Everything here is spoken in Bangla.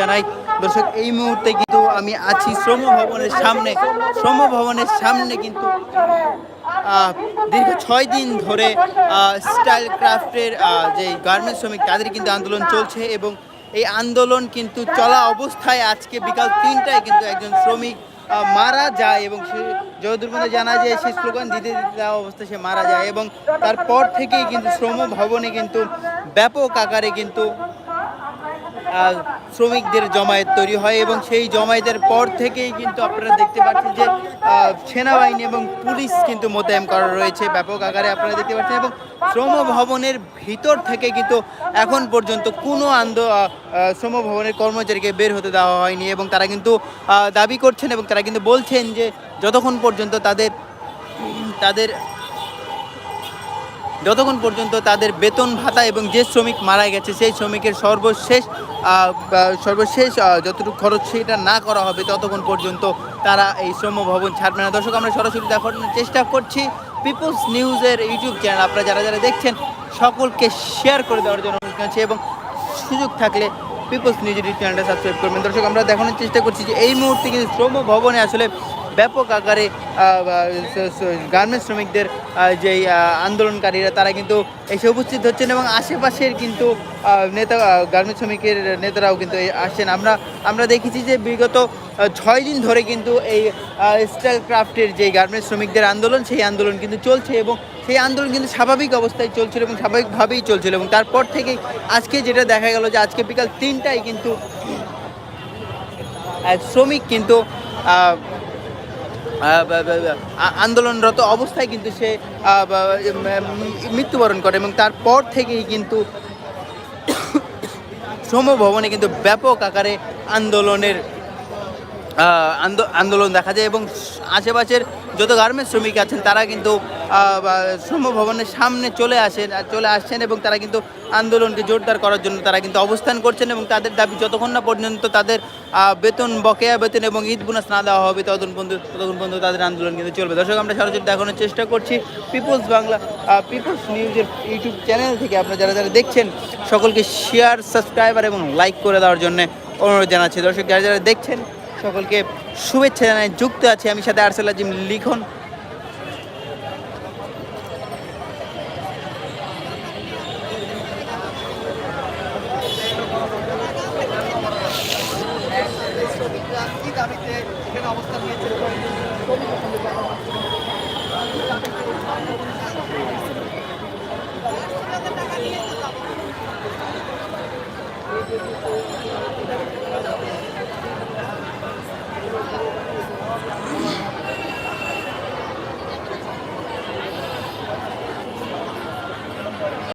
জানাই। দর্শক, এই মুহূর্তে কিন্তু আমি আছি শ্রম ভবনের সামনে। শ্রম ভবনের সামনে কিন্তু দীর্ঘ ছয় দিন ধরে স্টাইল ক্রাফটের যে গার্মেন্টস শ্রমিক, তাদের কিন্তু আন্দোলন চলছে এবং এই আন্দোলন কিন্তু চলা অবস্থায় আজকে বিকাল তিনটায় কিন্তু একজন শ্রমিক মারা যায় এবং সে পর্যন্ত জানা যায় সে স্লোগান দিতে দিতে দেওয়া অবস্থায় সে মারা যায় এবং তারপর থেকেই কিন্তু শ্রম ভবনে কিন্তু ব্যাপক আকারে কিন্তু শ্রমিকদের জমায়েত তৈরি হয় এবং সেই জমায়েতের পর থেকেই কিন্তু আপনারা দেখতে পাচ্ছেন যে সেনাবাহিনী এবং পুলিশ কিন্তু মোতায়েন করা রয়েছে ব্যাপক আকারে আপনারা দেখতে পাচ্ছেন এবং শ্রম ভবনের ভিতর থেকে কিন্তু এখন পর্যন্ত কোনো আন্দ শ্রম ভবনের কর্মচারীকে বের হতে দেওয়া হয়নি এবং তারা কিন্তু দাবি করছেন এবং তারা কিন্তু বলছেন যে, যতক্ষণ পর্যন্ত তাদের তাদের যতক্ষণ পর্যন্ত তাদের বেতন ভাতা এবং যে শ্রমিক মারা গেছে, সেই শ্রমিকের সর্বশেষ সর্বশেষ যতটুকু খরচ সেটা না করা হবে, ততক্ষণ পর্যন্ত তারা এই শ্রম ভবন ছাড়বে না। দর্শক, আমরা সরাসরি দেখানোর চেষ্টা করছি পিপলস নিউজের ইউটিউব চ্যানেল আপনারা যারা যারা দেখছেন, সকলকে শেয়ার করে দেওয়ার জন্য অনুরোধ করছি এবং সুযোগ থাকলে পিপলস নিউজ ইউটিউব চ্যানেলটা সাবস্ক্রাইব করবেন। দর্শক, আমরা দেখানোর চেষ্টা করছি যে এই মুহূর্তে কিন্তু শ্রম ভবনে আসলে ব্যাপক আকারে গার্মেন্টস শ্রমিকদের যেই আন্দোলনকারীরা, তারা কিন্তু এসে উপস্থিত হচ্ছেন এবং আশেপাশের কিন্তু নেতা গার্মেন্টস শ্রমিকের নেতারাও কিন্তু আসছেন। আমরা আমরা দেখেছি যে বিগত ছয় দিন ধরে কিন্তু এই স্টাইল ক্রাফটের যে গার্মেন্টস শ্রমিকদের আন্দোলন, সেই আন্দোলন কিন্তু চলছে এবং সেই আন্দোলন কিন্তু স্বাভাবিক অবস্থায় চলছিল এবং স্বাভাবিকভাবেই চলছিল এবং তারপর থেকেই আজকে যেটা দেখা গেল যে আজকে বিকাল তিনটায় কিন্তু শ্রমিক কিন্তু আন্দোলনরত অবস্থায় কিন্তু সে মৃত্যুবরণ করে এবং তারপর থেকেই কিন্তু সমভবনে ভবনে কিন্তু ব্যাপক আকারে আন্দোলনের আন্দোলন দেখা যায় এবং আশেপাশের যত গার্মেন্টস শ্রমিক আছেন, তারা কিন্তু শ্রম ভবনের সামনে চলে আসেন চলে আসছেন এবং তারা কিন্তু আন্দোলনকে জোরদার করার জন্য তারা কিন্তু অবস্থান করছেন এবং তাদের দাবি যতক্ষণ না পর্যন্ত তাদের বেতন, বকেয়া বেতন এবং ঈদ বোনাস না দেওয়া হবে ততক্ষণ পর্যন্ত ততক্ষণ পর্যন্ত তাদের আন্দোলন কিন্তু চলবে। দর্শক, আমরা সরাসরি দেখানোর চেষ্টা করছি পিপলস বাংলা পিপলস নিউজের ইউটিউব চ্যানেল থেকে। আপনারা যারা যারা দেখছেন, সকলকে শেয়ার সাবস্ক্রাইবার এবং লাইক করে দেওয়ার জন্য অনুরোধ জানাচ্ছি। দর্শক, যারা যারা দেখছেন সকলকে শুভেচ্ছা জানাই যুক্ত আছি আমি সাথে আরসেল আজিম লিখন